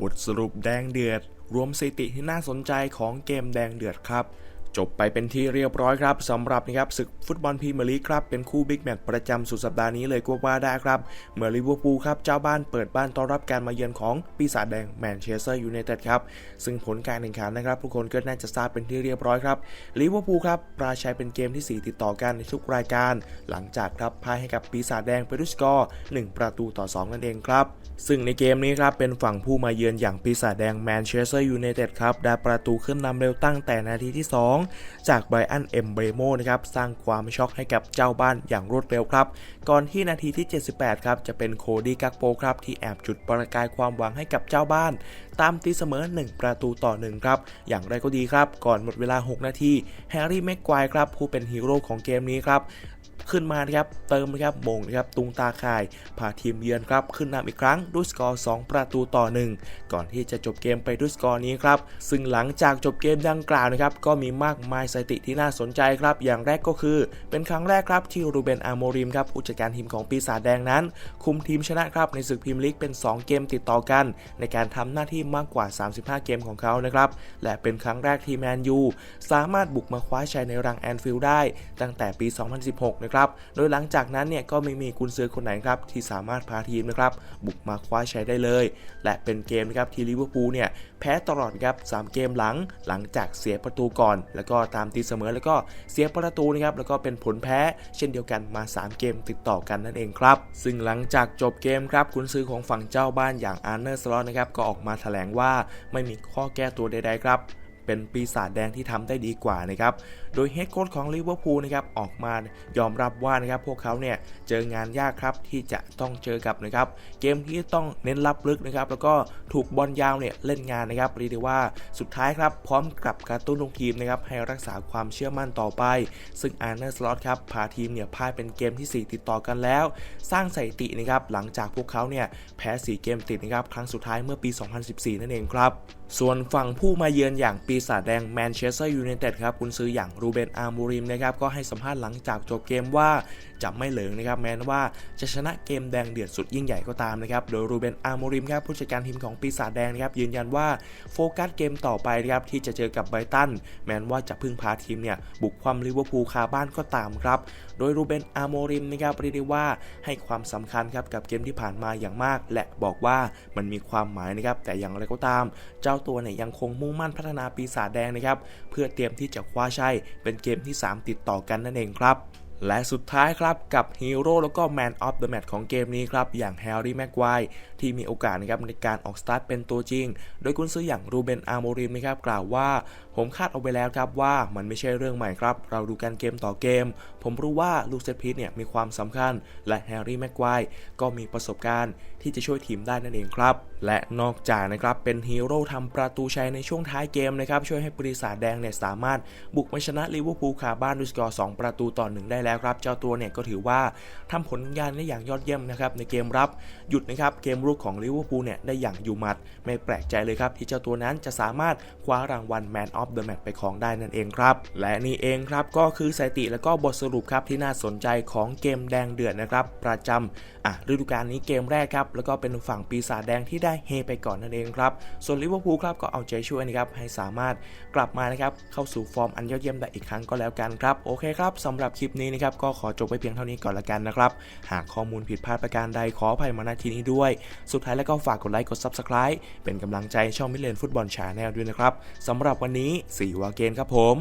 บทสรุปแดงเดือด รวมสถิติที่น่าสนใจของเกมแดงเดือดครับ จบไปเป็นที่เรียบร้อยครับสำหรับนะครับศึกฟุตบอลพรีเมียร์ลีกครับเป็นคู่บิ๊กแมตช์ประจำสุดสัปดาห์นี้เลยก็ว่าได้ครับ เมื่อลิเวอร์พูลครับเจ้าบ้านเปิดบ้านต้อนรับการมาเยือนของปีศาจแดงแมนเชสเตอร์ยูไนเต็ดครับ ซึ่งผลการแข่งขันนะครับทุกคนก็น่าจะทราบเป็นที่เรียบร้อยครับลิเวอร์พูลครับปราชัยเป็นเกมที่ 4 ติดต่อกันในทุกรายการ หลังจากครับพ่ายให้กับปีศาจแดงไปด้วยสกอร์1ประตูต่อ 2 นั่นเองครับซึ่งในเกมนี้ครับเป็นฝั่งผู้มาเยือนอย่างปีศาจแดงแมนเชสเตอร์ยูไนเต็ดครับได้ประตูขึ้นนำเร็วตั้งแต่นาทีที่ 2จากไบรอันเอ็มเบรโมนะครับสร้างความช็อกให้กับเจ้าบ้านอย่างรวดเร็วครับ ก่อนที่นาทีที่ 78 ครับจะเป็นโคดี้กักโปครับที่แอบจุดประกายความหวังให้กับเจ้าบ้าน ตามตีเสมอ 1 ประตูต่อ 1 ครับ อย่างไรก็ดีครับ ก่อนหมดเวลา 6 นาทีแฮร์รี่แม็กควายครับผู้เป็นฮีโร่ของเกมนี้ครับ ขึ้นมานะครับเติมนะครับมงนะครับตุงตาข่ายพาทีมเยือนครับขึ้นนำอีกครั้งด้วยสกอร์ 2 ประตูต่อ 1 ก่อนที่จะจบเกมไปด้วยสกอร์นี้ครับซึ่งหลังจากจบเกมดังกล่าวนะครับก็มีมากมายสถิติที่น่าสนใจครับ อย่างแรกก็คือ เป็นครั้งแรกครับที่รูเบนอาโมริมครับผู้จัดการทีมของปีศาจแดงนั้น คุมทีมชนะครับในศึกพรีเมียร์ลีกเป็น 2 เกมติดต่อกัน ในการทำหน้าที่มากกว่า 35 เกมของเขานะครับและเป็นครั้งแรกที่แมนยูสามารถบุกมาคว้าชัยในรังแอนฟิลด์ได้ ตั้งแต่ปี 2016นะครับโดยหลังจากนั้นเนี่ยก็ไม่มีกุนซือคนไหนครับที่สามารถพาทีมนะครับบุกมาคว้าชัยได้เลย และเป็นเกมนะครับที่ลิเวอร์พูลเนี่ยแพ้ตลอดครับ3เกมหลังหลังจากเสียประตูก่อน แล้วก็ตามตีเสมอแล้วก็เสียประตูนะครับแล้วก็เป็นผลแพ้เช่นเดียวกันมา 3 เกมติดต่อกันนั่นเองครับ ซึ่งหลังจากจบเกมครับกุนซือของฝั่งเจ้าบ้านอย่างอาร์เนอร์สล็อตนะครับก็ออกมาแถลงว่าไม่มีข้อแก้ตัวใดๆครับ เป็นปีศาจแดงที่ทำได้ดีกว่านะครับ โดยเฮดโค้ชของลิเวอร์พูลนะครับออกมายอมรับว่านะครับพวกเขาเนี่ยเจองานยากครับที่จะต้องเจอกับนะครับเกมที่ต้องเน้นรับลึกนะครับแล้วก็ถูกบอลยาวเนี่ยเล่นงานนะครับเรียกได้ว่าสุดท้ายครับพร้อมกับการตุ้นลูกทีมนะครับให้รักษาความเชื่อมั่นต่อไป ซึ่งอาร์เนอร์สล็อตครับพาทีมเนี่ยพ่ายเป็นเกมที่ 4 ติดต่อกันแล้ว สร้างสถิตินะครับหลังจากพวกเขาเนี่ยแพ้ 4 เกมติดนะครับครั้งสุดท้ายเมื่อปี 2014 นั่นเองครับ ส่วนฝั่งผู้มาเยือนอย่างปีศาจแดงแมนเชสเตอร์ยูไนเต็ดครับคุณซื้ออย่างรูเบนอาร์มูริมนะครับก็ให้สัมภาษณ์หลังจากจบเกมว่าจะไม่เหลิงนะครับแม้ว่าจะชนะเกมแดงเดือดสุดยิ่งใหญ่ก็ตามนะครับโดยรูเบนอาร์มูริมครับผู้จัดการทีมของปีศาจแดงนะครับยืนยันว่าโฟกัสเกมต่อไปนะครับที่จะเจอกับไบรตันแม้ว่าจะพึ่งพาทีมเนี่ยบุกความลิเวอร์พูลคาบ้านก็ตามครับโดยรูเบนอาร์โมริมนะครับเรียกได้ว่าให้ความสำคัญครับกับเกมที่ผ่านมาอย่างมาก และบอกว่ามันมีความหมายนะครับแต่อย่างไรก็ตามเจ้าาตัวเนี่ยยังคงมุ่งมั่นพัฒนาปีศาจแดงนะครับ เพื่อเตรียมที่จะคว้าชัยเป็นเกมที่ 3 ติดต่อกันนั่นเองครับ และสุดท้ายครับกับฮีโร่แล้วก็แมนออฟเดอะแมตช์ของเกมนี้ครับ อย่างแฮร์รี่แม็กไวที่มีโอกาสนะครับในการออกสตาร์ทเป็นตัวจริง โดยกุนซื้ออย่างรูเบนอาร์โมริมนะครับกล่าวว่า ผมคาดเอาไว้แล้วครับว่ามันไม่ใช่เรื่องใหม่ครับ เราดูกันเกมต่อเกม ผมรู้ว่าลูกเซตพีทเนี่ยมีความสำคัญ และแฮร์รี่แม็กไวก็มีประสบการณ์ที่จะช่วยทีมได้นั่นเองครับ และนอกจากนะครับเป็นฮีโร่ทำประตูชัยในช่วงท้ายเกมนะครับช่วยให้บริษัทแดงเนี่ยสามารถบุกมาชนะลิเวอร์พูลคาบ้านด้วยสกอร์2ประตูต่อหนึ่งได้แล้วครับ เจ้าตัวเนี่ยก็ถือว่าทำผลงานได้อย่างยอดเยี่ยมนะครับในเกมรับหยุดนะครับเกมรุกของลิเวอร์พูลเนี่ยได้อย่างอยู่หมัด ไม่แปลกใจเลยครับที่เจ้าตัวนั้นจะสามารถคว้ารางวัล Man of the Match ไปครองได้นั่นเองครับ และนี่เองครับก็คือสถิติและก็บทสรุปครับที่น่าสนใจของเกมแดงเดือดนะครับประจำอะฤดูกาลนี้เกมแรกครับแล้วก็เป็นฝั่งปีศาจแดงที่ได้เฮไปก่อนนั่นเองครับส่วนลิเวอร์พูลครับก็เอาใจช่วยนะครับให้สามารถกลับมานะครับเข้าสู่ฟอร์มอันยอดเยี่ยมได้อีกครั้งก็แล้วกันครับโอเคครับสำหรับคลิปนี้นะครับก็ขอจบไปเพียงเท่านี้ก่อนละกันนะครับ หากข้อมูลผิดพลาดประการใดขออภัยมาณที่นี้ด้วย สุดท้ายแล้วก็ฝากกดไลค์กด Subscribe เป็นกำลังใจช่องมิเลนฟุตบอลชาแนลด้วยนะครับสำหรับวันนี้สีวาเกนครับผม